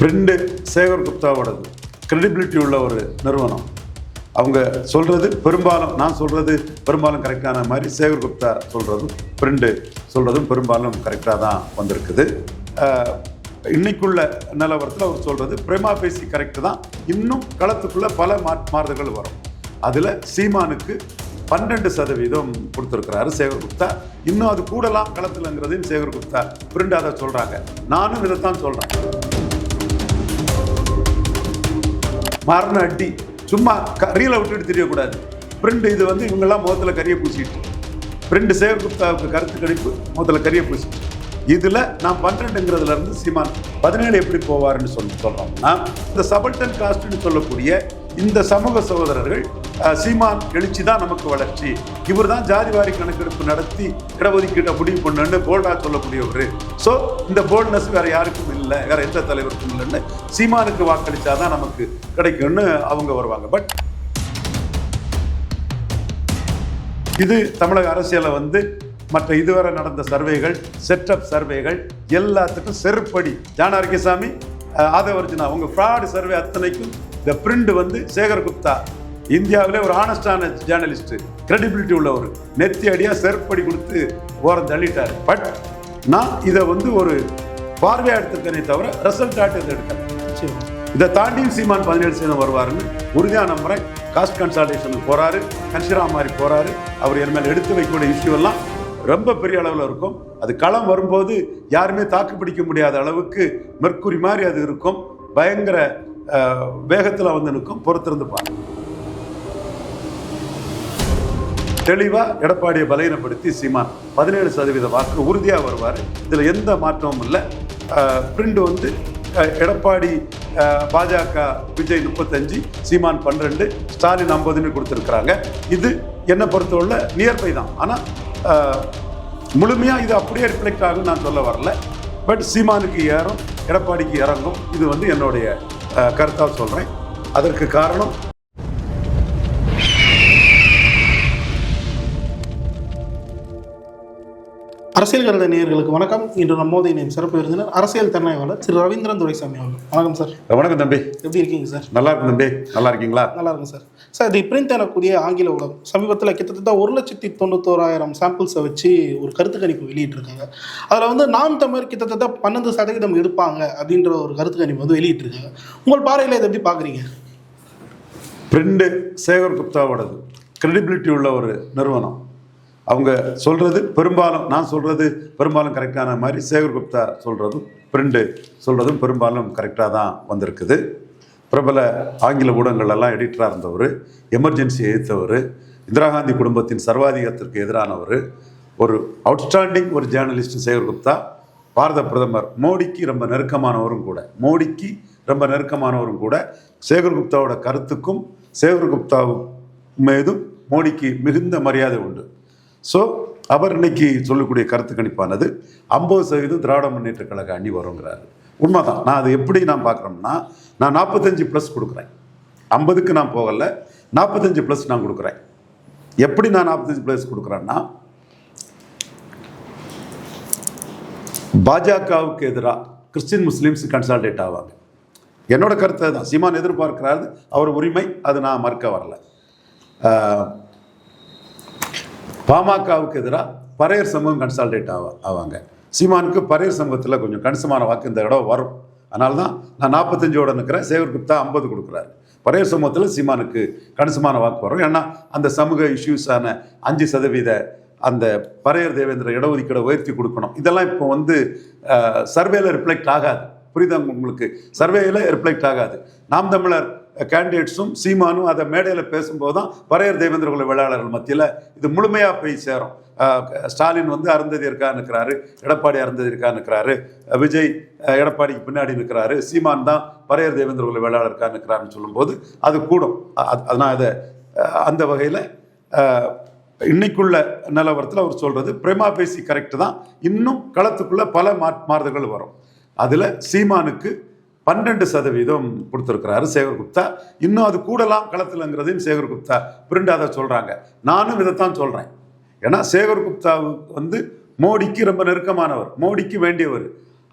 Print Sekar குப்தாவோடது. Credibility உள்ள ஒரு நிறுவனம். அவங்க சொல்கிறது பெரும்பாலும் நான் சொல்கிறது பெரும்பாலும் கரெக்டான மாதிரி சேகர் குப்தா சொல்கிறதும் பிரிண்டு சொல்கிறதும் பெரும்பாலும் கரெக்டாக தான் வந்திருக்குது. இன்னைக்குள்ள நிலவரத்தில் அவர் சொல்கிறது பிரேமா பேசி கரெக்டு தான். இன்னும் களத்துக்குள்ளே பல மா மாறுதல்கள் வரும். அதில் சீமானுக்கு பன்னெண்டு சதவீதம் கொடுத்துருக்கிறாரு சேகர் குப்தா. இன்னும் அது கூடலாம் களத்துலங்கிறதையும் சேகர் குப்தா பிரிண்ட் அதை சொல்கிறாங்க நானும் இதைத்தான் சொல்கிறேன் மரண அடி சும்மா கரியில் விட்டுட்டு தெரியக்கூடாது. பிரிண்ட் இது வந்து இவங்கெல்லாம் முகத்தில் கரியை பூசிட்டு. பிரிண்ட் சேவகுப்தாவுக்கு கருத்து கணிப்பு முகத்தில் கரியை பூசிட்டு. இதில் நான் பன்னெண்டுங்கிறதுல இருந்து சீமான் பதினேழு எப்படி போவாருன்னு சொல்லி சொல்கிறோம்னா இந்த சபல்டன் காஸ்ட்னு சொல்லக்கூடிய இந்த சமூக சகோதரர்கள் சீமான் எழுச்சி தான் நமக்கு வளர்ச்சி. இவர் தான் ஜாதிவாரி கணக்கெடுப்பு நடத்தி இடஒதுக்கீட்டை முடிவு பண்ணுன்னு போல்டா சொல்லக்கூடியவர். ஸோ இந்த போல்ட்னஸ் வேற யாருக்கும் இல்லை வேற எந்த தலைவருக்கும் இல்லைன்னு சீமானுக்கு வாக்களிச்சாதான் நமக்கு கிடைக்கும்னு அவங்க வருவாங்க. பட் இது தமிழக அரசியலை வந்து மற்ற இதுவரை நடந்த சர்வேகள் செட்டப் சர்வேகள் எல்லாத்துக்கும் செருப்படி. ஜானார்கிசாமி ஆதவர்ஜினா உங்கள் ஃப்ராடு சர்வே அத்தனைக்கும் இந்த பிரிண்ட் வந்து சேகர் குப்தா இந்தியாவிலே ஒரு ஆனஸ்டான ஜேர்னலிஸ்ட் கிரெடிபிலிட்டி உள்ளவர். நெத்தி அடியா செருப்படி கொடுத்து ஓரம் தள்ளிட்டார். பட் நான் இதை வந்து ஒரு பார்வையா எடுத்திருக்கேனே தவிர ரிசல்ட் ஆட்டு இதை எடுக்கல. இதை தாண்டியும் சீமான் பதினேழு சதவீதம் வருவாருன்னு உறுதியா நம்புறேன். காஸ்ட் கன்சல்டேஷனுக்கு போறாரு. கன்சிரா மாதிரி போறாரு. அவர் என் மேல எடுத்து வைக்கக்கூடிய இஷ்யூ எல்லாம் ரொம்ப பெரிய அளவில் இருக்கும். அது களம் வரும்போது யாருமே தாக்கு பிடிக்க முடியாத அளவுக்கு மெர்க்குரி மாதிரி அது இருக்கும். பயங்கர வேகத்தில் வந்து நிற்கும். பொறுத்திருந்து பாருங்க. தெளிவாக எடப்பாடியை பலகீனப்படுத்தி சீமான் பதினேழு சதவீத வாக்கு உறுதியாக வருவார். இதில் எந்த மாற்றமும் இல்லை. பிரிண்ட் வந்து எடப்பாடி பாஜக விஜய் முப்பத்தஞ்சு சீமான் பன்னிரெண்டு ஸ்டாலின் ஐம்பதுன்னு கொடுத்துருக்குறாங்க. இது என்னை பொறுத்தவரை நியர்பை தான். ஆனால் முழுமையாக இது அப்படியே ரிஃப்ளெக்ட் ஆகும் நான் சொல்ல வரல. பட் சீமானுக்கு ஏறும் எடப்பாடிக்கு இறங்கும். இது வந்து என்னுடைய கருத்தாக சொல்கிறேன் அதற்கு காரணம் அரசியல் கருத நேயர்களுக்கு வணக்கம். இன்று நம்மோதை நேம் சிறப்பு விருந்தினர் அரசியல் திறனாய்வாளர் திரு ரவீந்திரன் துரைசாமி அவர்கள். வணக்கம் சார் வணக்கம் தம்பி. எப்படி இருக்கீங்க சார் நல்லா இருக்கும் தம்பி. நல்லா இருக்கீங்களா? நல்லா இருக்கும் சார் சார் தி பிரிண்ட் எனக்கூடிய ஆங்கில ஊடகம் சமீபத்தில் கிட்டத்தட்ட ஒரு லட்சத்தி தொண்ணூத்தோராயிரம் சாம்பிள்ஸை வச்சு ஒரு கருத்து கணிப்பு வெளியிட்டிருக்காங்க. அதில் வந்து நாம் தமிழர் கிட்டத்தட்ட பன்னெண்டு சதவீதம் எடுப்பாங்க அப்படின்ற ஒரு கருத்து கணிப்பு வந்து வெளியிட்டிருக்காங்க. உங்கள் பார்வையில் இதை எப்படி பார்க்குறீங்க? பிரிண்டு சேகர் குப்தாவோடது. கிரெடிபிலிட்டி உள்ள ஒரு நிறுவனம். அவங்க சொல்கிறது பெரும்பாலும் நான் சொல்கிறது பெரும்பாலும் கரெக்டான மாதிரி சேகர் குப்தா சொல்கிறதும் பிரிண்டு சொல்கிறதும் பெரும்பாலும் கரெக்டாக தான் வந்திருக்குது. பிரபல ஆங்கில ஊடகங்கள் எல்லாம் எடிட்டராக இருந்தவர் எமர்ஜென்சியை எதிர்த்தவர் இந்திரா காந்தி குடும்பத்தின் சர்வாதிகாரத்திற்கு எதிரானவர் ஒரு அவுட்ஸ்டாண்டிங் ஒரு ஜேர்னலிஸ்ட் சேகர் குப்தா பாரத பிரதமர் மோடிக்கு ரொம்ப நெருக்கமானவரும் கூட மோடிக்கு ரொம்ப நெருக்கமானவரும் கூட சேகர் குப்தாவோட கருத்துக்கும் சேகர் குப்தா மீதும் மோடிக்கு மிகுந்த மரியாதை உண்டு. ஸோ அவர் இன்னைக்கு சொல்லக்கூடிய கருத்து கணிப்பானது ஐம்பது சதவீதம் திராவிட முன்னேற்ற கழக அணி வருங்கிறாரு. உண்மைதான். நான் அது எப்படி நான் பார்க்குறோம்னா நான் நாற்பத்தஞ்சு ப்ளஸ் கொடுக்குறேன். ஐம்பதுக்கு நான் போகலை நாற்பத்தஞ்சு ப்ளஸ் நான் கொடுக்குறேன். எப்படி நான் நாற்பத்தஞ்சு ப்ளஸ் கொடுக்குறேன்னா பாஜகவுக்கு எதிராக கிறிஸ்டின் முஸ்லீம்ஸ் கன்சால்டேட் ஆவாங்க. என்னோட கருத்தை தான் சீமான் எதிர்பார்க்கிறாரு அவர் உரிமை அது நான் மறுக்க வரல. பாமகவுக்கு எதிராக பறையர் சமூகம் கன்சால்டேட் ஆவா ஆவாங்க. சீமானுக்கு பறையர் சமூகத்தில் கொஞ்சம் கணிசமான வாக்கு இந்த இடம் வரும். அதனால தான் நான் நாற்பத்தஞ்சோட நிற்கிறேன் சேவர் குப்தா ஐம்பது கொடுக்குறாரு. பறையர் சமூகத்தில் சீமானுக்கு கணிசமான வாக்கு வரும். ஏன்னா அந்த சமூக இஷ்யூஸான அஞ்சு சதவீத அந்த பறையர் தேவேந்திர இடஒதுக்கீடை உயர்த்தி கொடுக்கணும். இதெல்லாம் இப்போ வந்து சர்வேல ரிஃப்ளெக்ட் ஆகாது. புரியுதா உங்களுக்கு? சர்வேயில் ரிஃப்ளெக்ட் ஆகாது. நாம் தமிழர் கேண்டிடேட்ஸும் சீமானும் அதை மேடையில் பேசும்போது தான் பறையர் தேவேந்திர குல வேளாளர்கள் மத்தியில் இது முழுமையாக போய் சேரும். ஸ்டாலின் வந்து அருந்ததி இருக்கா நிற்கிறாரு எடப்பாடி அருந்ததி இருக்கா நிற்கிறாரு விஜய் எடப்பாடிக்கு பின்னாடி நிற்கிறாரு சீமான் தான் பரையர் தேவேந்திர குல வேளாளர் இருக்கா நிற்கிறாருன்னு சொல்லும்போது அது கூடும். அது- அதனால் அதை அந்த வகையில் இன்னைக்குள்ள நிலவரத்தில் அவர் சொல்கிறது பிரேமா பேசி கரெக்ட் தான். இன்னும் களத்துக்குள்ளே பல மா மாறுதல்கள் வரும். அதில் சீமானுக்கு பன்னெண்டு சதவீதம் கொடுத்துருக்கிறாரு சேகர் குப்தா. இன்னும் அது கூடலாம் களத்தில்ங்கிறதையும் சேகர் குப்தா பிரிண்ட் அதை சொல்கிறாங்க நானும் இதைத்தான் சொல்கிறேன் ஏன்னா சேகர் குப்தாவுக்கு வந்து மோடிக்கு ரொம்ப நெருக்கமானவர் மோடிக்கு வேண்டியவர்.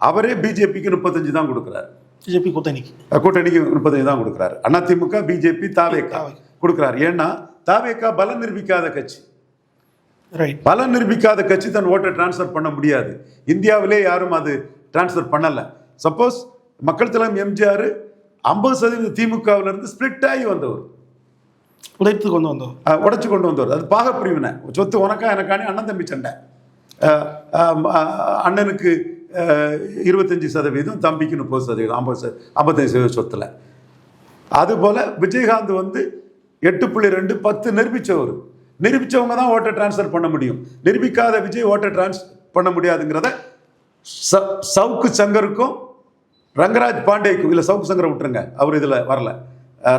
அவரே பிஜேபிக்கு முப்பத்தஞ்சு தான் கொடுக்குறாரு. பிஜேபி கூட்டணிக்கு. கூட்டணிக்கு முப்பத்தஞ்சு தான் கொடுக்குறாரு. அதிமுக பிஜேபி தாவேக்கா தாவேக்கா. கொடுக்குறாரு. ஏன்னா தாவேக்கா பலம் நிரூபிக்காத கட்சி. ரைட் பலம் நிரூபிக்காத கட்சி தன் ஓட்டை டிரான்ஸ்ஃபர் பண்ண முடியாது. இந்தியாவிலே யாரும் அது டிரான்ஸ்ஃபர் பண்ணல. சப்போஸ் மக்கள் தலைவர் எம்ஜிஆர் ஐம்பது சதவீத திமுகவுல இருந்து ஸ்பிளிட் ஆகி வந்தவர். உடைத்து கொண்டு வந்தோம் அஹ் உடைச்சு கொண்டு வந்தவர். அது பாகப்பிரிவினை. சொத்து உனக்கா எனக்கானே அண்ணன் தம்பி சண்டை. அண்ணனுக்கு இருபத்தஞ்சி சதவீதம் தம்பிக்கு முப்பது சதவீதம் ஐம்பது ச ஐம்பத்தஞ்சு சதவீதம் சொத்துல. அதுபோல் விஜயகாந்த் வந்து எட்டு புள்ளி ரெண்டு பத்து நிரூபித்தவர் நிரூபித்தவங்க தான் ஓட்டை டிரான்ஸ்ஃபர் பண்ண முடியும். நிரூபிக்காத விஜய் ஓட்டை டிரான்ஸ் பண்ண முடியாதுங்கிறத சவுக்கு சங்கருக்கும் ரங்கராஜ் பாண்டேக்கும் இல்லை சவுக்கு சங்கரை விட்டுருங்க அவர் இதில் வரல.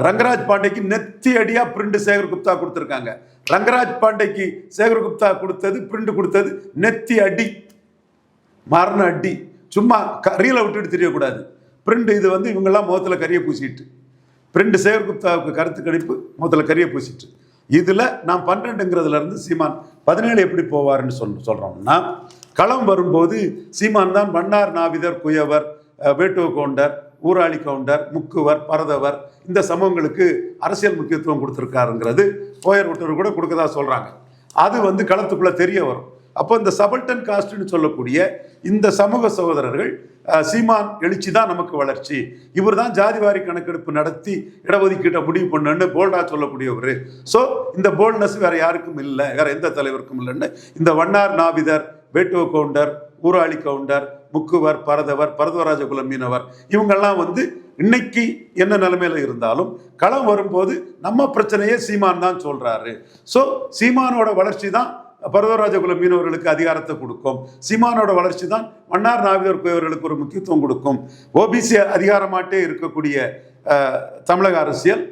ரங்கராஜ் பாண்டேக்கு நெத்தி அடியாக பிரிண்ட் சேகர் குப்தா கொடுத்துருக்காங்க. ரங்கராஜ் பாண்டேக்கு சேகர் குப்தா கொடுத்தது பிரிண்ட் கொடுத்தது நெத்தி அடி மரண அடி. சும்மா ரீலை விட்டுட்டு தெரியக்கூடாது. பிரிண்ட் இது வந்து இவங்கெல்லாம் முகத்தில் கரியை பூசிட்டு. பிரிண்ட் சேகர் குப்தாவுக்கு கருத்து கணிப்பு முகத்தில் கரியை பூசிட்டு. இதில் நான் பன்னெண்டுங்கிறதுலேருந்து சீமான் பதினேழு எப்படி போவார்னு சொல் சொல்கிறோம்னா களம் வரும்போது சீமான் தான் மன்னார் நாவிதர் குயவர் வேட்டுவ கவுண்டர் ஊராளி கவுண்டர் முக்குவர் பரதவர் இந்த சமூகங்களுக்கு அரசியல் முக்கியத்துவம் கொடுத்துருக்காருங்கிறது போயர் ஒருத்தர் கூட கொடுக்கதா சொல்கிறாங்க அது வந்து களத்துக்குள்ளே தெரிய வரும். அப்போ இந்த சபல்டன் காஸ்ட்னு சொல்லக்கூடிய இந்த சமூக சகோதரர்கள் சீமான் எழுச்சி தான் நமக்கு வளர்ச்சி. இவர் தான் ஜாதிவாரி கணக்கெடுப்பு நடத்தி இடஒதுக்கீட்டை முடிவு பண்ணுன்னு போல்டா சொல்லக்கூடியவர். ஸோ இந்த போல்ட்னஸ் வேற யாருக்கும் இல்லை வேற எந்த தலைவருக்கும் இல்லைன்னு இந்த வண்ணார் நாவிதர் வேட்டுவ கவுண்டர் ஊராளி கவுண்டர் முக்குவர் பரதவர் பரதவராஜ குல மீனவர் இவங்கெல்லாம் வந்து இன்னைக்கு என்ன நிலைமையில இருந்தாலும் களம் வரும்போது நம்ம பிரச்சனையே சீமான் தான் சொல்றாரு. ஸோ சீமானோட வளர்ச்சி தான் பரதராஜகுல மீனவர்களுக்கு அதிகாரத்தை கொடுக்கும். சீமானோட வளர்ச்சி தான் மன்னார் நாவிதர் குயவர்களுக்கு ஒரு முக்கியத்துவம் கொடுக்கும். ஓபிசி அதிகாரமாட்டே இருக்கக்கூடிய தமிழக அரசியல்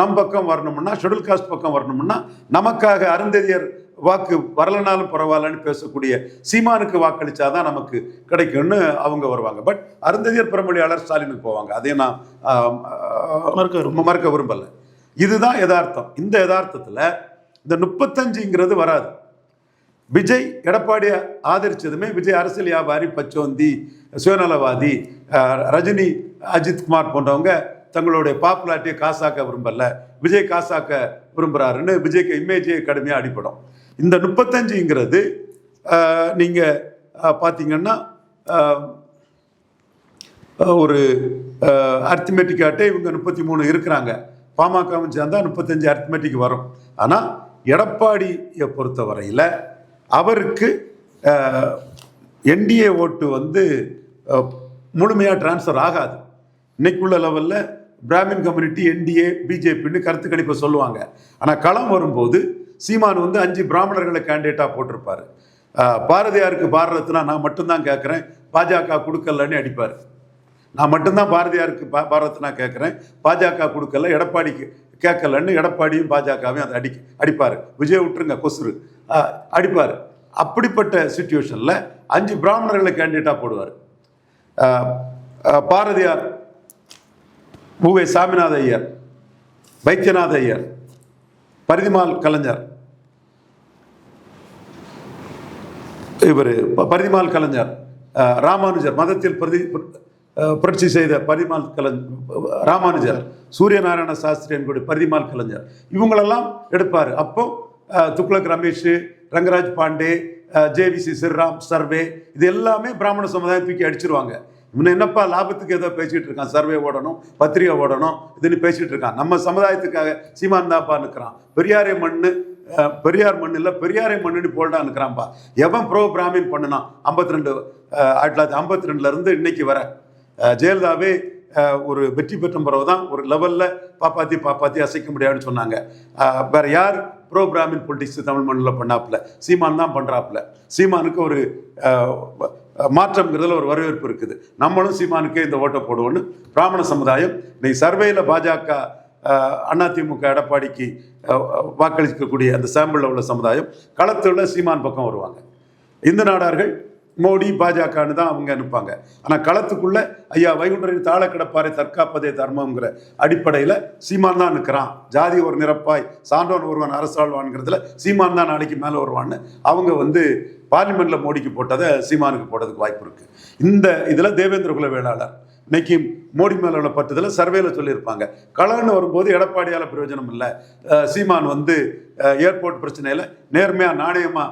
நம் பக்கம் வரணும்னா ஷெடியூல் காஸ்ட் பக்கம் வரணும்னா நமக்காக அருந்ததியர் வாக்கு வரலனாலும் பரவாயில்லன்னு பேசக்கூடிய சீமானுக்கு வாக்களிச்சாதான் நமக்கு கிடைக்கும்னு அவங்க வருவாங்க. பட் அருந்ததியர் பெருமொழியாளர் ஸ்டாலினுக்கு போவாங்க. அதையும் நான் மறுக்க. மறுக்க விரும்பல. இதுதான் யதார்த்தம். இந்த யதார்த்தத்தில் இந்த முப்பத்தஞ்சுங்கிறது வராது. விஜய் எடப்பாடியை ஆதரிச்சதுமே விஜய் அரசியல் வியாபாரி பச்சோந்தி சுயநலவாதி ரஜினி அஜித் குமார் போன்றவங்க தங்களுடைய பாப்புலாரிட்டியை காசாக்க விரும்பல. விஜய் காசாக்க விரும்புகிறாருன்னு விஜய்க்கு இமேஜே கடுமையாக அடிப்படும் இந்த முப்பத்தஞ்சுங்கிறது நீங்கள் பார்த்தீங்கன்னா ஒரு அர்த்தமெட்டிக்காட்டே இவங்க முப்பத்தி மூணு இருக்கிறாங்க. பாமகவும் சேர்ந்தா முப்பத்தஞ்சு அர்த்தமெட்டிக் வரும். ஆனால் எடப்பாடியை பொறுத்த வரையில் அவருக்கு என்டிஏ ஓட்டு வந்து முழுமையாக டிரான்ஸ்ஃபர் ஆகாது. இன்னைக்குள்ள லெவலில் பிராமின் கம்யூனிட்டி என்டிஏ பிஜேபின்னு கருத்து கணிப்பை சொல்லுவாங்க. ஆனால் களம் வரும்போது சீமான் வந்து அஞ்சு பிராமணர்களை கேண்டிடேட்டாக போட்டிருப்பாரு. பாரதியாருக்கு பாரதத்துனா நான் மட்டும்தான் கேட்குறேன் பாஜக கொடுக்கலன்னு அடிப்பார். நான் மட்டும்தான் பாரதியாருக்கு பா பாரத்னா கேட்குறேன் பாஜக கொடுக்கல எடப்பாடிக்கு கேட்கலன்னு எடப்பாடியும் பாஜகவையும் அதை அடி அடிப்பார். விஜய் விட்டுருங்க கொசுரு அடிப்பார். அப்படிப்பட்ட சுச்சுவேஷனில் அஞ்சு பிராமணர்களை கேண்டிடேட்டாக போடுவார். பாரதியார் பூவை சாமிநாத ஐயர் வைத்தியநாத ஐயர் பரிதிமால் கலைஞர். இவர் பரிதிமால் கலைஞர் ராமானுஜர் மதத்தில் பிரதி புரட்சி செய்த பரிதிமால் கலைஞர் ராமானுஜர் சூரியநாராயண சாஸ்திரி என்பது பரிதிமால் கலைஞர். இவங்களெல்லாம் எடுப்பார். அப்போ துக்ளக் ரமேஷ் ரங்கராஜ் பாண்டே ஜேவிசி ஸ்ரீராம் சர்வே இது எல்லாமே பிராமண சமுதாயம் தூக்கி அடிச்சிருவாங்க. முன்ன என்னப்பா லாபத்துக்கு ஏதோ பேசிட்டு இருக்கான்? சர்வே ஓடணும் பத்திரிகை ஓடணும் இதுன்னு பேசிட்டு இருக்கான். நம்ம சமுதாயத்துக்காக சீமான் தாப்பா நிற்கிறான் பெரியாரை மண்ணு பெரியார் மண் இல்லை பெரியாரை மண்ணுன்னு போல்டா நிற்கிறான்ப்பா எவன் ப்ரோ பிராமின் பண்ணுனான் ஐம்பத்தி ரெண்டு ஆயிரத்தி தொள்ளாயிரத்தி ஐம்பத்தி ரெண்டுல இருந்து இன்னைக்கு வர. ஜெயலலிதாவே ஒரு வெற்றி பெற்ற பிறகு தான் ஒரு லெவலில் பாப்பாத்தி பாப்பாத்தி அசைக்க முடியாதுன்னு சொன்னாங்க. வேற யார் ப்ரோ பிராமின் பொலிட்டிக்ஸ் தமிழ் மண்ணில் பண்ணாப்புல? சீமான் தான் பண்ணுறாப்புல சீமானுக்கு ஒரு மாற்றம்ங்கிறதுல ஒரு வரவேற்பு இருக்குது. நம்மளும் சீமானுக்கே இந்த ஓட்டை போடுவோன்னு பிராமண சமுதாயம் இன்னைக்கு சர்வேயில் பாஜக அதிமுக எடப்பாடிக்கு வாக்களிக்கக்கூடிய அந்த சாம்பிளில் உள்ள சமுதாயம் களத்தில் சீமான் பக்கம் வருவாங்க. இந்து நாடார்கள் மோடி பாஜகன்னு தான் அவங்க அனுப்பாங்க. ஆனால் களத்துக்குள்ள ஐயா வைகுண்டரின் தாழ கிடப்பாரை தற்காப்பதே தர்மம்ங்கிற அடிப்படையில் சீமான் தான் நிற்கிறான் ஜாதி ஒரு நிரப்பாய் சான்றோன் ஒருவன் அரசாழ்வான்ங்கிறதுல சீமான் தான் நாளைக்கு மேலே வருவான்னு அவங்க வந்து பார்லிமெண்ட்ல மோடிக்கு போட்டதை சீமானுக்கு போட்டதுக்கு வாய்ப்பு இருக்கு. இந்த இதில் தேவேந்திர குல வேளாளர் இன்னைக்கு மோடி மேலே உள்ள பட்டுதல சர்வேல சொல்லியிருப்பாங்க. களன்னு வரும்போது எடப்பாடியால் பிரயோஜனம் இல்லை. சீமான் வந்து ஏர்போர்ட் பிரச்சனையில் நேர்மையாக நாணயமாக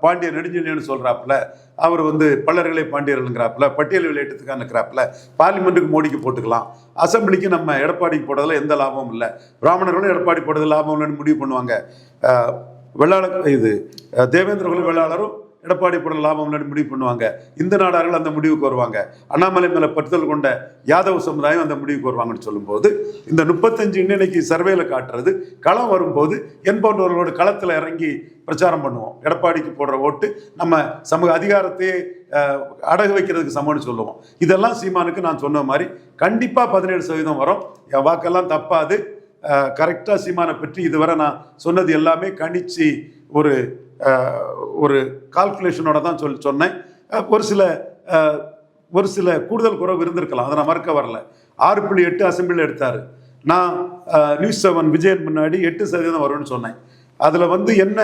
பாண்டிய நெடுஞ்செழியன்னு சொல்கிறாப்புல அவர் வந்து பல்லர்களை பாண்டியர்கள்ங்கிறாப்புல பட்டியல் விளையாட்டுக்கான இருக்கிறாப்புல பார்லிமெண்ட்டுக்கு மோடிக்கு போட்டுக்கலாம். அசம்பிளிக்கு நம்ம எடப்பாடிக்கு போடுறதுல எந்த லாபமும் இல்லை. பிராமணர்களும் எடப்பாடி போடுறது லாபம் இல்லைன்னு முடிவு பண்ணுவாங்க. வெள்ளாளர் இது அஹ் தேவேந்திர குல எடப்பாடி போட லாபம் முடிவு பண்ணுவாங்க. இந்த நாடார்கள் அந்த முடிவுக்கு வருவாங்க. அண்ணாமலை மேலே பற்றுதல் கொண்ட யாதவ சமுதாயம் அந்த முடிவுக்கு வருவாங்கன்னு சொல்லும்போது இந்த முப்பத்தஞ்சு இன்னைக்கு சர்வேல காட்டுறது களம் வரும்போது என் போன்றவர்களோட களத்தில் இறங்கி பிரச்சாரம் பண்ணுவோம். எடப்பாடிக்கு போடுற ஓட்டு நம்ம சமூக அதிகாரத்தையே அடகு வைக்கிறதுக்கு சமம்னு சொல்லுவோம். இதெல்லாம் சீமானுக்கு நான் சொன்ன மாதிரி கண்டிப்பாக பதினேழு சதவீதம் வரும். என் வாக்கெல்லாம் தப்பாது. கரெக்டாக சீமானை பற்றி இதுவரை நான் சொன்னது எல்லாமே கணிச்சு ஒரு ஒரு கால்குலேஷனோட தான் சொல் சொன்னேன். ஒரு சில ஒரு சில கூடுதல் குறைவு இருந்திருக்கலாம். அதை நான் மறக்க வரல. ஆறு புள்ளி எட்டு அசம்பிளியில் எடுத்தார். நான் நியூஸ் செவன் விஜயன் முன்னாடி எட்டு சதவீதம் வரும்னு சொன்னேன். அதில் வந்து என்ன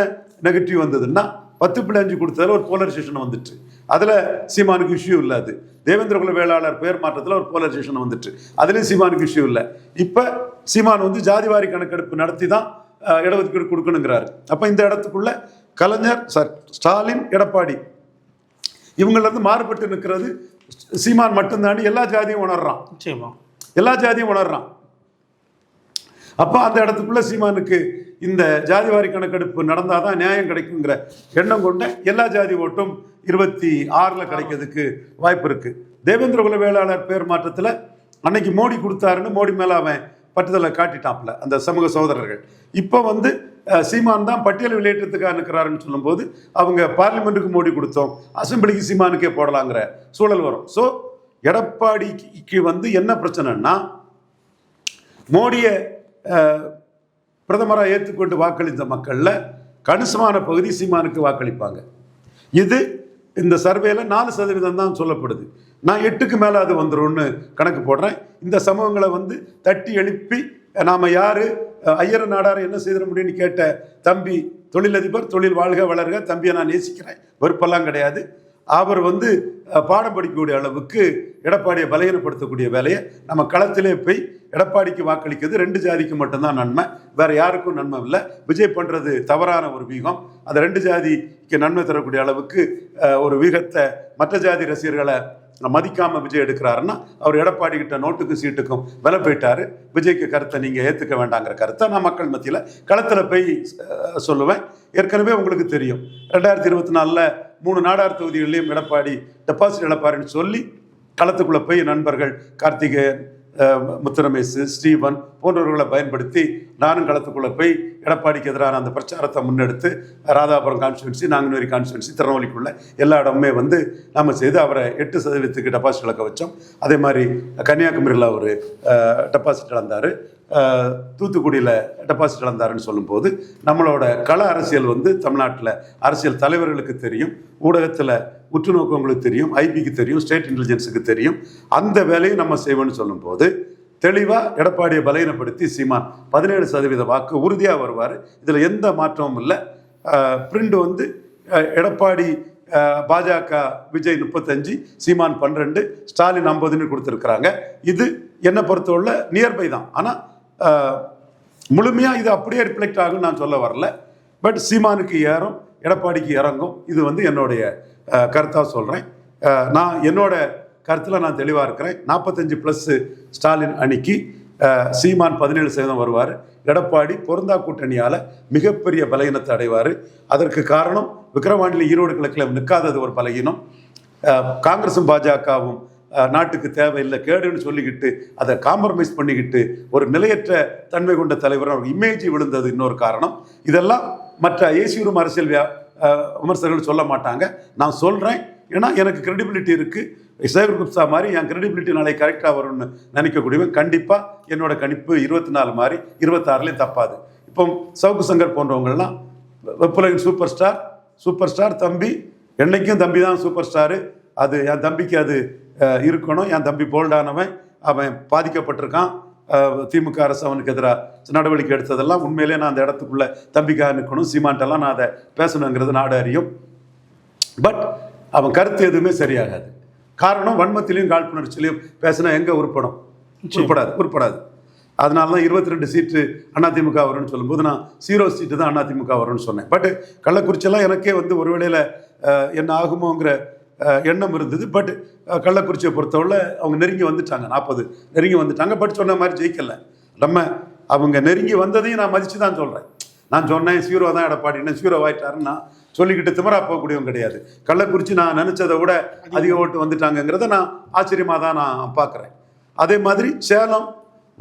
நெகட்டிவ் வந்ததுன்னா பத்து புள்ளி அஞ்சு கொடுத்ததில் ஒரு போலரைசேஷன் வந்துட்டு அதில் சீமானுக்கு இஷ்யூ இல்லை அது. தேவேந்திர குல வேளாளர் பெயர் மாற்றத்தில் ஒரு போலரைசேஷன் வந்துட்டு அதுலேயும் சீமானுக்கு இஷ்யூ இல்லை. இப்போ சீமான் வந்து ஜாதிவாரி கணக்கெடுப்பு நடத்தி தான் இட இடஒதுக்கீடு கொடுக்கணுங்கிறாரு. அப்போ இந்த இடத்துக்குள்ள கலைஞர் சார் ஸ்டாலின் எடப்பாடி. இவங்கள இருந்து மாறுபட்டு நிற்கிறது சீமான் மட்டும்தாண்டி எல்லா ஜாதியும் உணர்றான். நிச்சயமா. எல்லா ஜாதியும் உணர்றான். அப்போ அந்த இடத்துக்குள்ள சீமானுக்கு இந்த ஜாதிவாரி கணக்கெடுப்பு நடந்தாதான் நியாயம் கிடைக்குங்கிற எண்ணம் கொண்ட எல்லா ஜாதி ஓட்டும் இருபத்தி ஆறில் கிடைக்கிறதுக்கு வாய்ப்பு இருக்கு. தேவேந்திர குல வேளாளர் பேர் மாற்றத்தில் அன்னைக்கு மோடி கொடுத்தாருன்னு மோடி மேல அவன் பட்டுதலை காட்டிட்டாப்ல அந்த சமூக சகோதரர்கள். இப்போ வந்து சீமான் தான் பட்டியல் வெளியேற்றத்துக்காக நிற்கிறாருன்னு சொல்லும்போது அவங்க பார்லிமெண்ட்டுக்கு மோடி கொடுத்தோம். அசம்பிளிக்கு சீமானுக்கே போடலாங்கிற சூழல் வரும். ஸோ எடப்பாடிக்கு வந்து என்ன பிரச்சனைன்னா மோடியை பிரதமராக ஏற்றுக்கொண்டு வாக்களித்த மக்களில் கணிசமான பகுதி சீமானுக்கு வாக்களிப்பாங்க. இது இந்த சர்வேல நாலு சதவீதம் தான் சொல்லப்படுது. நான் எட்டுக்கு மேலே அது வந்துடும்னு கணக்கு போடுறேன். இந்த சமூகங்களை வந்து தட்டி எழுப்பி நாம் யார் ஐயர நாடார் என்ன செய்திட முடியும்னு கேட்ட தம்பி தொழிலதிபர் தொழில் வாழ்க வளர்க தம்பியை நான் நேசிக்கிறேன். வெறுப்பெல்லாம் கிடையாது. அவர் வந்து பாடம் படிக்கக்கூடிய அளவுக்கு எடப்பாடியை பலகீனப்படுத்தக்கூடிய வேலையை நம்ம களத்திலே போய் எடப்பாடிக்கு வாக்களிக்கிறது ரெண்டு ஜாதிக்கு மட்டும்தான் நன்மை. வேற யாருக்கும் நன்மை இல்லை. விஜய் பண்ணுறது தவறான ஒரு வீகம். அந்த ரெண்டு ஜாதிக்கு நன்மை தரக்கூடிய அளவுக்கு ஒரு வீகத்தை மற்ற ஜாதி ரசிகர்களை மதிக்காம விஜய் எடுக்கிறாருன்னா அவர் எடப்பாடி கிட்ட நோட்டுக்கும் சீட்டுக்கும் விலை போயிட்டாரு. விஜய்க்கு கருத்தை நீங்க ஏத்துக்க வேண்டாங்கிற கருத்தை நான் மக்கள் மத்தியில களத்துல போய் சொல்லுவேன். ஏற்கனவே உங்களுக்கு தெரியும். ரெண்டாயிரத்தி இருபத்தி நாலில் மூணு நாடார் தொகுதிகளிலையும் எடப்பாடி டெபாசிட் இழப்பாருன்னு சொல்லி களத்துக்குள்ள போய் நண்பர்கள் கார்த்திகேயன் முத்துரமேசு ஸ்ரீவன் போன்றவர்களை பயன்படுத்தி நானும் களத்துக்குள்ள போய் எடப்பாடிக்கு எதிரான அந்த பிரச்சாரத்தை முன்னெடுத்து ராதாபுரம் கான்ஸ்டுவன்சி நாங்குநேரி கான்ஸ்டுவன்சி திருநெல்வேலிக்குள்ள எல்லா இடமுமே வந்து நம்ம செய்து அவரை எட்டு சதவீதத்துக்கு டெபாசிட் இழக்க வச்சோம். அதே மாதிரி கன்னியாகுமரியில் அவர் டெபாசிட் இழந்தார். தூத்துக்குடியில் டெபாசிட் இழந்தாருன்னு சொல்லும்போது நம்மளோட கள அரசியல் வந்து தமிழ்நாட்டில் அரசியல் தலைவர்களுக்கு தெரியும் ஊடகத்தில் உற்றுநோக்கங்களுக்கு தெரியும் ஐபிக்கு தெரியும் ஸ்டேட் இன்டெலிஜென்ஸுக்கு தெரியும். அந்த வேலையும் நம்ம செய்வோம்னு சொல்லும்போது தெளிவாக எடப்பாடியை பலகீனப்படுத்தி சீமான் பதினேழு சதவீத வாக்கு உறுதியாக வருவார். இதில் எந்த மாற்றமும் இல்லை. பிரிண்ட் வந்து எடப்பாடி பாஜக விஜய் முப்பத்தஞ்சு சீமான் பன்னிரெண்டு ஸ்டாலின் ஐம்பதுன்னு கொடுத்துருக்குறாங்க. இது என்னை பொறுத்தவரை நியர்பை தான். ஆனால் முழுமையாக இது அப்படியே ரிஃப்ளெக்ட் ஆகும்னு நான் சொல்ல வரல. பட் சீமானுக்கு ஏறும் எடப்பாடிக்கு இறங்கும். இது வந்து என்னுடைய கருத்தாக சொல்கிறேன் நான் என்னோட கருத்தில் நான் தெளிவாக இருக்கிறேன். நாற்பத்தஞ்சு ப்ளஸ்ஸு ஸ்டாலின் அணிக்கு சீமான் பதினேழு சதவீதம் வருவார். எடப்பாடி பொருந்தா கூட்டணியால் மிகப்பெரிய பலகீனத்தை அடைவார். அதற்கு காரணம் விக்கிரவாண்டியில் ஈரோடு கிழக்கில் நிற்காதது ஒரு பலகீனம். காங்கிரஸும் பாஜகவும் நாட்டுக்கு தேவையில்லை கேடுன்னு சொல்லிக்கிட்டு அதை காம்ப்ரமைஸ் பண்ணிக்கிட்டு ஒரு நிலையற்ற தன்மை கொண்ட தலைவர் ஒரு இமேஜ் விழுந்தது இன்னொரு காரணம். இதெல்லாம் மற்ற ஏசியூரும் அரசியல் வியா விமர்சகர்கள் சொல்ல மாட்டாங்க. நான் சொல்கிறேன் ஏன்னா எனக்கு கிரெடிபிலிட்டி இருக்குது இசைவர் குப்தா மாதிரி என் கிரெடிபிலிட்டி நாளை கரெக்டாக வரும்னு நினைக்கக்கூடியவன் கண்டிப்பாக என்னோட கணிப்பு இருபத்தி நாலு மாதிரி இருபத்தாறுலேயும் தப்பாது. இப்போ சவுக்கு சங்கர் போன்றவங்கள்லாம் வெப்புலகின் சூப்பர் ஸ்டார் சூப்பர் ஸ்டார் தம்பி என்னைக்கும் தம்பி தான் சூப்பர் ஸ்டாரு அது என் தம்பிக்கு அது இருக்கணும். என் தம்பி போல்டானவன் அவன் பாதிக்கப்பட்டிருக்கான். திமுக அரசு அவனுக்கு எதிராக நடவடிக்கை எடுத்ததெல்லாம் உண்மையிலே நான் அந்த இடத்துக்குள்ளே தம்பிக்காக நிற்கணும் சீமான்ட்டெல்லாம் நான் அதை பேசணுங்கிறது நாடு அறியும். பட் அவன் கருத்து எதுவுமே சரியாகாது. காரணம் வன்மத்திலையும் காழ்ப்புணர்ச்சிலையும் பேசினா எங்கே உருப்படும்? உருப்படாது உருப்படாது. அதனால தான் இருபத்தி ரெண்டு சீட்டு அதிமுக வரும்னு சொல்லும்போது நான் சீரோ சீட்டு தான் அதிமுக வரும்னு சொன்னேன். பட் கள்ளக்குறிச்சியெல்லாம் எனக்கே வந்து ஒரு வேளையில் என்ன ஆகுமோங்கிற எண்ணம் இருந்தது. பட் கள்ளக்குறிச்சியை பொறுத்தவரை அவங்க நெருங்கி வந்துட்டாங்க நாற்பது. நெருங்கி வந்துட்டாங்க பட் சொன்ன மாதிரி ஜெயிக்கல. நம்ம அவங்க நெருங்கி வந்ததையும் நான் மதித்து தான் சொல்கிறேன் நான் சொன்னேன் சீரோ தான் எடப்பாடின்னு சீரோ ஆகிட்டாருன்னா சொல்லிக்கிட்டு திமரா போகக்கூடியவங்க கிடையாது. கள்ளக்குறிச்சி நான் நினச்சதை விட அதிக ஓட்டு வந்துட்டாங்கங்கிறத நான் ஆச்சரியமாக தான் நான் பார்க்குறேன். அதே மாதிரி சேலம்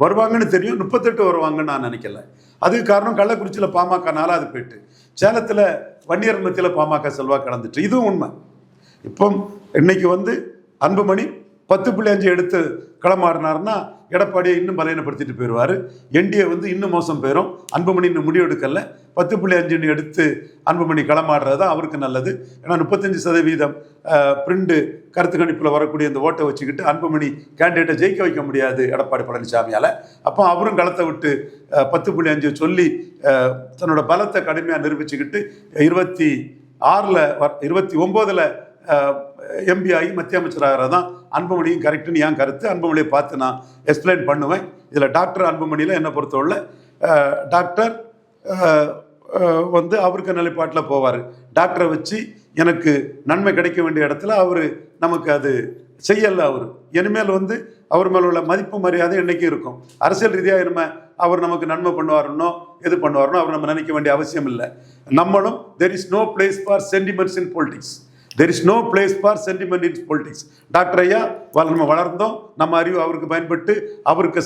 வருவாங்கன்னு தெரியும் முப்பத்தெட்டு வருவாங்கன்னு நான் நினைக்கல. அதுக்கு காரணம் கள்ளக்குறிச்சியில் பாமக நாலாவது போயிட்டு சேலத்தில் வன்னியர் மத்தியில் பாமக செல்வா கலந்துட்டு இதுவும் உண்மை. இப்போ இன்னைக்கு வந்து அன்புமணி பத்து புள்ளி அஞ்சு எடுத்து களமாடினாருன்னா எடப்பாடியை இன்னும் பலையனப்படுத்திட்டு போயிடுவார். என்டிஏ வந்து இன்னும் மோசம் போயிடும் அன்புமணி இன்னும் முடிவு பத்து புள்ளி அஞ்சுன்னு எடுத்து அன்புமணி களமாடுறது தான் அவருக்கு நல்லது. ஏன்னா முப்பத்தஞ்சு சதவீதம் பிரிண்டு கருத்து கணிப்பில் வரக்கூடிய இந்த ஓட்டை வச்சுக்கிட்டு அன்புமணி கேண்டிடேட்டை ஜெயிக்க வைக்க முடியாது எடப்பாடி பழனிசாமியால். அப்போ அவரும் களத்தை விட்டு பத்து புள்ளி அஞ்சு சொல்லி தன்னோட பலத்தை கடுமையாக நிரூபிச்சுக்கிட்டு இருபத்தி ஆறில் இருபத்தி ஒம்போதில் எம்பி ஆகி மத்திய அமைச்சராகிறது தான் அன்புமணியும் கரெக்டுன்னு ஏன் கருத்து. அன்புமணியை பார்த்து நான் எக்ஸ்பிளைன் பண்ணுவேன். இதில் டாக்டர் அன்புமணியில் என்னை பொறுத்தவரை டாக்டர் வந்து அவருக்கு நிலைப்பாட்டில் போவார். டாக்டரை வச்சு எனக்கு நன்மை கிடைக்க வேண்டிய இடத்துல அவர் நமக்கு அது செய்யல அவர். இனிமேல் வந்து அவர் மேல உள்ள மதிப்பு மரியாதை என்றைக்கும் இருக்கும். அரசியல் ரீதியாக நம்ம அவர் நமக்கு நன்மை பண்ணுவாருன்னோ எது பண்ணுவாருன்னோ அவர் நம்ம நினைக்க வேண்டிய அவசியம் இல்லை. நம்மளும் there is no place for sentiments in politics there is no place for sentiment in politics doctor ஐயா நம்ம வளர்ந்தோம். நம்ம அறிவு அவருக்கு பயன்பட்டு அவருக்கு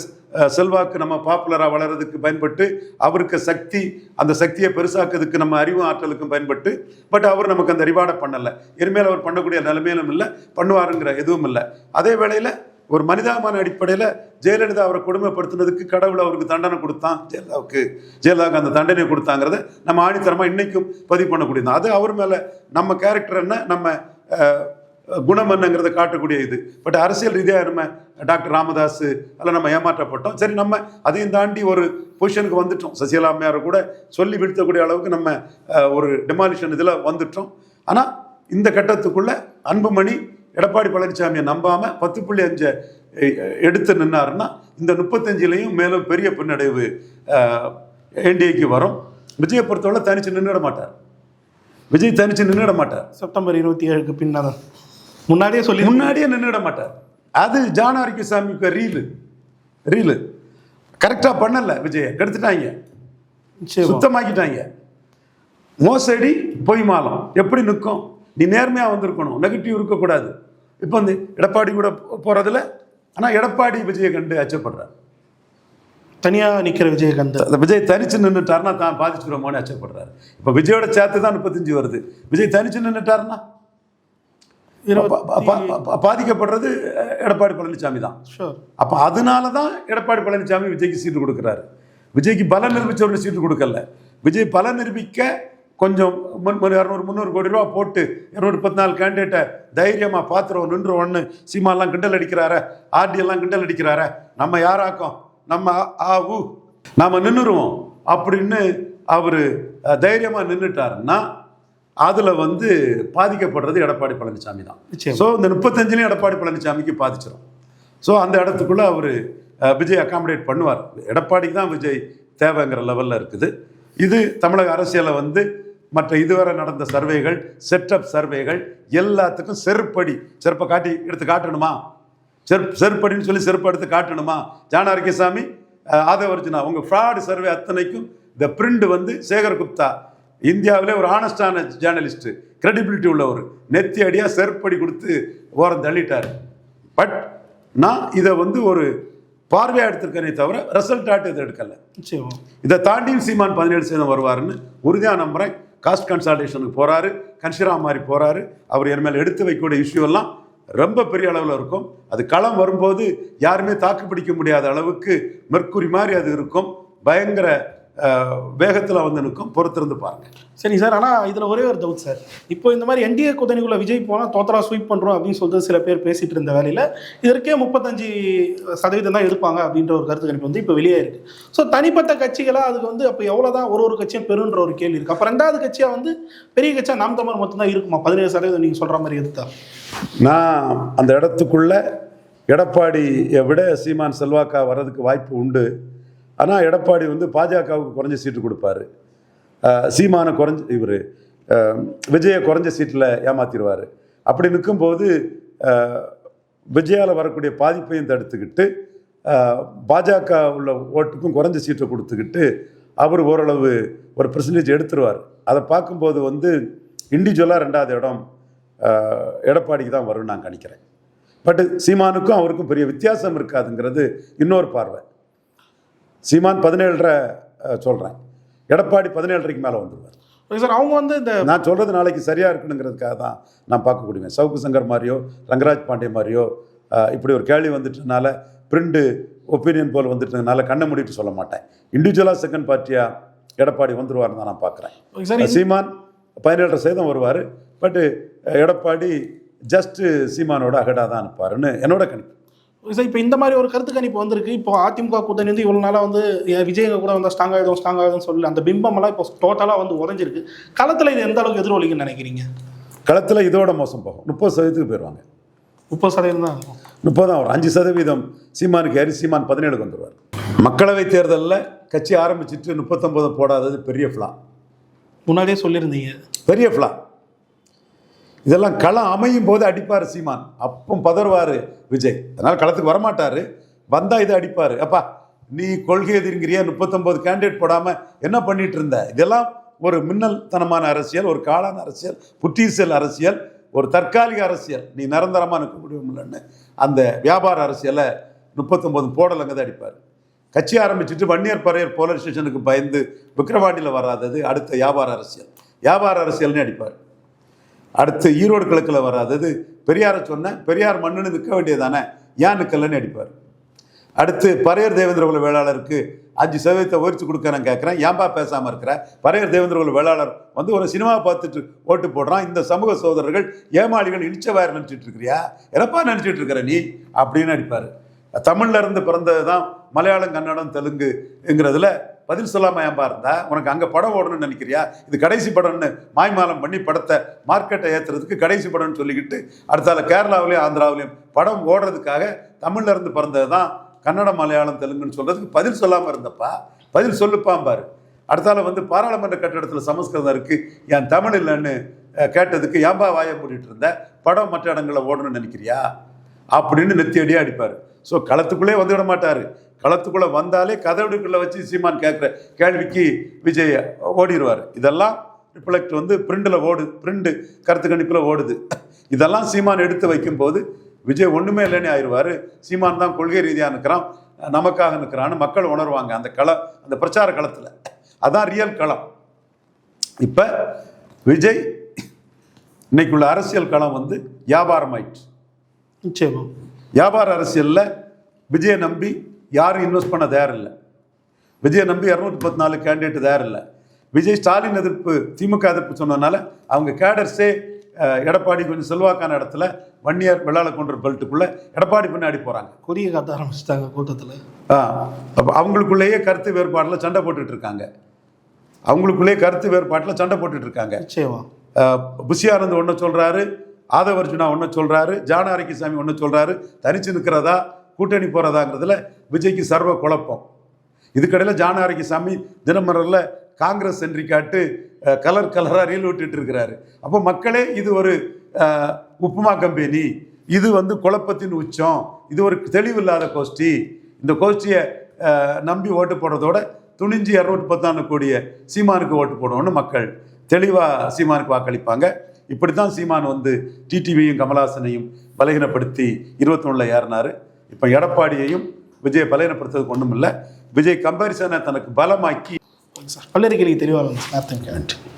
செல்வாக்கு நம்ம பாப்புலராக வளர்றதுக்கு பயன்பட்டு அவருக்கு சக்தி அந்த சக்தியை பெருசாக்குறதுக்கு நம்ம அறிவு ஆற்றலுக்கும் பயன்பட்டு பட் அவர் நமக்கு அந்த ரிவார்டை பண்ணலை. இனிமேல் அவர் பண்ணக்கூடிய நிலைமையிலும் இல்லை பண்ணுவாருங்கிற எதுவும் இல்லை. அதே வேளையில் ஒரு மனிதாபிமான அடிப்படையில் ஜெயலலிதா அவரை கொடுமைப்படுத்தினதுக்கு கடவுள் அவருக்கு தண்டனை கொடுத்தான். ஜெயலலிதாவுக்கு ஜெயலலிதாவுக்கு அந்த தண்டனை கொடுத்தாங்கிறத நம்ம ஆணித்தரமாக இன்னைக்கும் பதிவு பண்ணக்கூடியது. அது அவர் மேலே நம்ம கேரக்டர் என்ன நம்ம குணம் என்னங்கிறத காட்டக்கூடிய இது. பட் அரசியல் ரீதியாக நம்ம டாக்டர் ராமதாஸ் அதில் நம்ம ஏமாற்றப்பட்டோம். சரி நம்ம அதையும் தாண்டி ஒரு பொசிஷனுக்கு வந்துட்டோம். சசிகலா அம்மையாரை கூட சொல்லி வீழ்த்தக்கூடிய அளவுக்கு நம்ம ஒரு டெமாலிஷன் இதில் வந்துட்டோம். ஆனால் இந்த கட்டத்துக்குள்ளே அன்புமணி எடப்பாடி பழனிசாமியை நம்பாம பத்து புள்ளி அஞ்சை எடுத்து நின்னாருன்னா இந்த முப்பத்தஞ்சுலையும் மேலும் பெரிய பின்னடைவு என்டிஏக்கு வரும். விஜயை பொறுத்தவரை தனிச்சு நின்றுட மாட்டார். விஜய் தனிச்சு நின்றுட மாட்டார். செப்டம்பர் இருபத்தி ஏழுக்கு பின்னால முன்னாடியே சொல்லி முன்னாடியே நின்றுட மாட்டார். அது ஜானாரிக்கு சாமிக்கு ரீலு. ரீலு. கரெக்டாக பண்ணல விஜயை. கெடுத்துட்டாங்க. சுத்தமாக்கிட்டாங்க. மோசடி பொய் மாலம். எப்படி நிற்கும்? நீ நேர்மையாக வந்திருக்கணும். நெகட்டிவ் இருக்கக்கூடாது. இப்போ வந்து எடப்பாடி கூட போ- போறதுல ஆனால் எடப்பாடி விஜயை கண்டு அச்சப்படுறார். தனியா நிக்கிற விஜயகாந்த். அந்த விஜய் தனிச்சு நின்றுட்டாருன்னா தான் பாதிச்சுருவோமோன்னு அச்சப்படுறாரு. இப்போ விஜயோட சேர்த்து தான் முப்பத்தஞ்சு வருது. விஜய் தனிச்சு நின்றுட்டாருன்னா பாதிக்கப்படுறது எடப்பாடி பழனிசாமி தான். ஷோர் அப்போ அதனால தான் எடப்பாடி பழனிசாமி விஜய்க்கு சீட்டு கொடுக்குறாரு. விஜய்க்கு பலம் நிரூபிச்சவர்கள் சீட்டு கொடுக்கல. விஜய் பலம் நிரூபிக்க கொஞ்சம் முன் இரநூறு முந்நூறு கோடி ரூபா போட்டு இரநூறு முப்பத்தி நாலு கேண்டிடேட்டை தைரியமாக பார்த்துருவோம். நின்றுவோன்னு சீமாலாம் கிண்டல் அடிக்கிறார. ஆர்டி எல்லாம் கிண்டல் அடிக்கிறார. நம்ம யாராக்கோம்? நம்ம ஆ- ஊ நாம நின்றுருவோம். அப்படின்னு அவர் தைரியமாக நின்றுட்டாருன்னா அதில் வந்து பாதிக்கப்படுறது எடப்பாடி பழனிசாமி தான். ஸோ இந்த முப்பத்தஞ்சுலையும் எடப்பாடி பழனிசாமிக்கு பாதிச்சிடும் ஸோ அந்த இடத்துக்குள்ள அவர் விஜய் அகாமடேட் பண்ணுவார். எடப்பாடிக்கு தான் விஜய் தேவைங்கிற லெவலில் இருக்குது. இது தமிழக அரசியலை வந்து மற்ற இதுவரை நடந்த சர்வேகள் செட்டப் சர்வேகள் எல்லாத்துக்கும் செருப்படி செருப்பை காட்டி எடுத்து காட்டணுமா? செருப் செருப்படின்னு சொல்லி செருப்பு எடுத்து காட்டணுமா? ஜான அரிக்கசாமி ஆதவர்ஜுனா உங்க ஃப்ராடு சர்வே அத்தனைக்கும் இந்த பிரிண்ட் வந்து சேகர் குப்தா இந்தியாவிலே ஒரு ஆனஸ்டான ஜேர்னலிஸ்ட் கிரெடிபிலிட்டி உள்ளவர். நெத்தி அடியாக செருப்படி கொடுத்து ஓரம் தள்ளிட்டார். பட் நான் இதை வந்து ஒரு பார்வையாக எடுத்திருக்கேனே தவிர ரிசல்ட் ஆட்டு இதை எடுக்கல. இதை தாண்டியும் சீமான் பதினேழு சதவீதம் வருவாருன்னு உறுதியாக நம்புறேன். காஸ்ட் கன்சல்டேஷனுக்கு போகிறாரு கன்ஷிராம் மாதிரி போகிறாரு அவர் என் மேலே எடுத்து வைக்கக்கூடிய இஷ்யூ எல்லாம் ரொம்ப பெரிய அளவில் இருக்கும். அது களம் வரும்போது யாருமே தாக்கு பிடிக்க முடியாத அளவுக்கு மெர்க்குரி மாதிரி அது இருக்கும். பயங்கர வேகத்தில் வந்து நிற்கும் பொறுத்திருந்து பாருங்க. சரி சார். ஆனால் இதில் ஒரே ஒரு டவுட் சார். இப்போ இந்த மாதிரி என்டிஏ கூட்டணிக்குள்ள விஜய் போனால் தோத்தரா ஸ்வீப் பண்ணுறோம் அப்படின்னு சொல்லிட்டு சில பேர் பேசிட்டு இருந்த வேலையில் இதற்கே முப்பத்தஞ்சு சதவீதம் தான் எடுப்பாங்க அப்படின்ற ஒரு கருத்து கணிப்பு வந்து இப்போ வெளியே இருக்கு. ஸோ தனிப்பட்ட கட்சிகளாக அதுக்கு வந்து அப்போ எவ்வளோ தான் ஒரு ஒரு கட்சியும் பெருன்ற ஒரு கேள்வி இருக்கு. அப்போ ரெண்டாவது கட்சியாக வந்து பெரிய கட்சியாக நாம் தமிழர் மட்டும்தான் இருக்குமா? பதினேழு சதவீதம் நீங்கள் சொல்கிற மாதிரி எடுத்தா. நான் அந்த இடத்துக்குள்ள எடப்பாடியை விட சீமான் செல்வாக்கா வர்றதுக்கு வாய்ப்பு உண்டு. ஆனால் எடப்பாடி வந்து பாஜகவுக்கு குறைஞ்ச சீட்டு கொடுப்பாரு. சீமான சீமானை குறைஞ்ச இவர் விஜயை குறைஞ்ச சீட்டில் ஏமாத்திடுவார் அப்படி நிற்கும்போது அஹ், விஜயால வரக்கூடிய பாதிப்பையும் தடுத்துக்கிட்டு பாஜக உள்ள ஓட்டுக்கும் குறைஞ்ச சீட்டை கொடுத்துக்கிட்டு அவர் ஓரளவு ஒரு பெர்சன்டேஜ் எடுத்துருவார். அதை பார்க்கும்போது வந்து இண்டிவிஜுவலாக ரெண்டாவது இடம் எடப்பாடிக்கு தான் வரும்னு நான் நினைக்கிறேன். பட் சீமானுக்கும் அவருக்கும் பெரிய வித்தியாசம் இருக்காதுங்கிறது இன்னொரு பார்வை. சீமான் பதினேழரை சொல்கிறேன் எடப்பாடி பதினேழரைக்கு மேலே வந்துடுவார் சார் அவங்க வந்து இந்த நான் சொல்கிறது நாளைக்கு சரியாக இருக்கணுங்கிறதுக்காக தான் நான் பார்க்கக்கூடியவன் சவுக்கு சங்கர் மாதிரியோ ரங்கராஜ் பாண்டே மாதிரியோ இப்படி ஒரு கேள்வி வந்துட்டனால பிரிண்டு ஒப்பீனியன் போல் வந்துட்டதுனால கண்ணை மூடிட்டு சொல்ல மாட்டேன். இண்டிவிஜுவலாக செகண்ட் பார்ட்டியாக எடப்பாடி வந்துருவார்னு தான் நான் பார்க்குறேன். சீமான் பதினேழரை சதவீதம் வருவார். பட்டு எடப்பாடி ஜஸ்ட்டு சீமானோட அகடாக தான் அனுப்பாருன்னு என்னோட கணிப்பு. சார் இப்போ இந்த மாதிரி ஒரு கருத்து கணிப்பு வந்திருக்கு. இப்போ அதிமுக கூட்டணி வந்து இவ்வளோ நாளாக வந்து விஜயங்க கூட வந்து ஸ்ட்ராங் ஆகிடும் ஸ்ட்ராங் ஆகுதுன்னு சொல்லி அந்த பிம்பமெல்லாம் இப்போ டோட்டலாக வந்து உடஞ்சிருக்கு களத்தில் இது எந்த அளவுக்கு எதிரொலிக்குன்னு நினைக்கிறீங்க? களத்தில் இதோட மோசம் போகும். முப்பது சதவீதத்துக்கு போயிடுவாங்க முப்பது சதவீதம் தான்? இருக்கும் முப்பதாம் வரும். அஞ்சு சதவீதம். சீமானுக்கு ஏறி சீமான் பதினேழுக்கு வந்துடுவார் மக்களவைத் தேர்தலில் கட்சி ஆரம்பிச்சிட்டு முப்பத்தொம்போது போடாதது பெரிய ஃப்ளா முன்னாடியே சொல்லியிருந்தீங்க. பெரிய ஃப்ளா இதெல்லாம் களம் அமையும் போது அடிப்பார் சீமான். அப்போ பதறுவார் விஜய். அதனால் களத்துக்கு வரமாட்டார். வந்தால் இதை அடிப்பார். அப்பா நீ கொள்கை எதிர்ங்கிறிய முப்பத்தொம்போது கேண்டிடேட் போடாமல் என்ன பண்ணிட்டு இருந்த? இதெல்லாம் ஒரு மின்னல் தனமான அரசியல் ஒரு காலான அரசியல் புற்றீசல் அரசியல் ஒரு தற்காலிக அரசியல். நீ நிரந்தரமாக நிற்கக்கூடிய இல்லைன்னு. அந்த வியாபார அரசியலை முப்பத்தொம்போது போடலைங்க தான் அடிப்பார். கட்சி ஆரம்பிச்சுட்டு வன்னியர் பறையர் போலீஸ் ஸ்டேஷனுக்கு பயந்து விக்கிரவாண்டியில் வராதது அடுத்த வியாபார அரசியல். வியாபார அரசியல்னு அடிப்பார். அடுத்து ஈரோடு கிழக்கில் வராதது பெரியாரை சொன்னேன் பெரியார் மண்ணுன்னு நிற்க வேண்டியதானே ஏன் நிற்கலன்னு அடிப்பார். அடுத்து பறையர் தேவேந்திரகுல வேளாளருக்கு அஞ்சு சதவீதத்தை உயர்த்தி கொடுக்க நான் கேட்குறேன். ஏன்பா பேசாமல் இருக்கிற? பறையர் தேவேந்திரகுல வேளாளர் வந்து ஒரு சினிமா பார்த்துட்டு ஓட்டு போடுறான். இந்த சமூக சோதரர்கள் ஏமாளிகள் இனிச்சவாயர் நினச்சிட்டு இருக்கிறியா? என்னப்பா நினச்சிட்டு இருக்கிற நீ? அப்படின்னு அடிப்பார். தமிழ்ல இருந்து பிறந்தது தான் மலையாளம் கன்னடம் தெலுங்குங்கிறதுல பதில் சொல்லாம ஏன்பா இருந்தா? உனக்கு அங்கே படம் ஓடணும்னு நினைக்கிறியா? இது கடைசி படம்னு மாய்மாலம் பண்ணி படத்தை மார்க்கெட்டை ஏற்றுறதுக்கு கடைசி படம்னு சொல்லிக்கிட்டு அடுத்தால கேரளாவிலையும் ஆந்திராவிலையும் படம் ஓடுறதுக்காக தமிழ்ல இருந்து பிறந்தது தான் கன்னட மலையாளம் தெலுங்குன்னு சொல்றதுக்கு பதில் சொல்லாமல் இருந்தப்பா. பதில் சொல்லுப்பாம்பாரு அடுத்தால வந்து பாராளுமன்ற கட்டிடத்தில் சமஸ்கிருதம் இருக்குது என் தமிழ் இல்லைன்னு கேட்டதுக்கு ஏன்பா வாயை மூடிட்டு இருந்த? படம் மற்ற இடங்களில் ஓடணும்னு நினைக்கிறியா? அப்படின்னு நெத்தி அடியாக அடிப்பார். ஸோ களத்துக்குள்ளே வந்துவிட மாட்டார். களத்துக்குள்ளே வந்தாலே கதவுக்குள்ளே வச்சு சீமான் கேட்குற கேள்விக்கு விஜய் ஓடிடுவார் இதெல்லாம் ரிஃப்ளெக்ட் வந்து பிரிண்டில் ஓடுது பிரிண்டு கருத்து கணிப்பில் ஓடுது. இதெல்லாம் சீமான் எடுத்து வைக்கும்போது விஜய் ஒன்றுமே இல்லைன்னு ஆயிடுவார் சீமான் தான் கொள்கை ரீதியாக நிற்கிறான் நமக்காக நிற்கிறான்னு மக்கள் உணர்வாங்க அந்த கள அந்த பிரச்சார களத்தில். அதான் ரியல் களம். இப்போ விஜய் இன்னைக்குள்ள அரசியல் களம் வந்து வியாபாரம் ஆயிடுச்சு நிச்சயமா. வியாபார அரசியலில் விஜயை நம்பி யாரும் இன்வெஸ்ட் பண்ண தயாரில்லை விஜயை நம்பி இரநூத்தி பத்து நாலு கேண்டிடேட் தயாரில்லை விஜய் ஸ்டாலின் எதிர்ப்பு திமுக எதிர்ப்பு சொன்னதுனால அவங்க கேடர்ஸே எடப்பாடி கொஞ்சம் செல்வாக்கான இடத்துல வன்னியர் வெள்ளாள கொன்ற பெல்ட்டுக்குள்ளே எடப்பாடி பின்னாடி போகிறாங்க கொடியை காட்ட ஆரம்பிச்சிட்டாங்க கூட்டத்தில். அப்போ அவங்களுக்குள்ளேயே கருத்து வேறுபாட்டில் சண்டை போட்டுட்டு இருக்காங்க. அவங்களுக்குள்ளேயே கருத்து வேறுபாட்டில் சண்டை போட்டுட்டு இருக்காங்க. நிச்சயமா. புஷியானந்த் ஒன்று சொல்கிறாரு ஆதவர்ஜுனா ஒன்று சொல்கிறாரு ஜான ஆரோக்கியசாமி ஒன்று சொல்கிறாரு தனிச்சு நிற்கிறதா கூட்டணி போகிறதாங்கிறதுல விஜய்க்கு சர்வ குழப்பம். இதுக்கடையில் ஜானாரகி சாமி தினமரில் காங்கிரஸ் என்று காட்டு கலர் கலராக ரீல் விட்டுட்டு இருக்கிறாரு. அப்போ மக்களே இது ஒரு உப்புமா கம்பெனி. இது வந்து குழப்பத்தின் உச்சம். இது ஒரு தெளிவில்லாத கோஷ்டி. இந்த கோஷ்டியை நம்பி ஓட்டு போடுறதோட துணிஞ்சு இரநூத்தி பத்தாண்டு கூடிய சீமானுக்கு ஓட்டு போடணும்னு மக்கள் தெளிவாக சீமானுக்கு வாக்களிப்பாங்க. இப்படி தான் சீமான் வந்து டிடிவியும் கமலஹாசனையும் பலகீனப்படுத்தி இருபத்தொன்னில் ஏறினார். இப்போ எடப்பாடியையும் விஜய் பலகீனப்படுத்துறதுக்கு ஒன்றும் இல்லை விஜய் கம்பேரிசனை தனக்கு பலமாக்கி சார் பல்லறிக்கைக்கு தெளிவாக தேங்க்யூ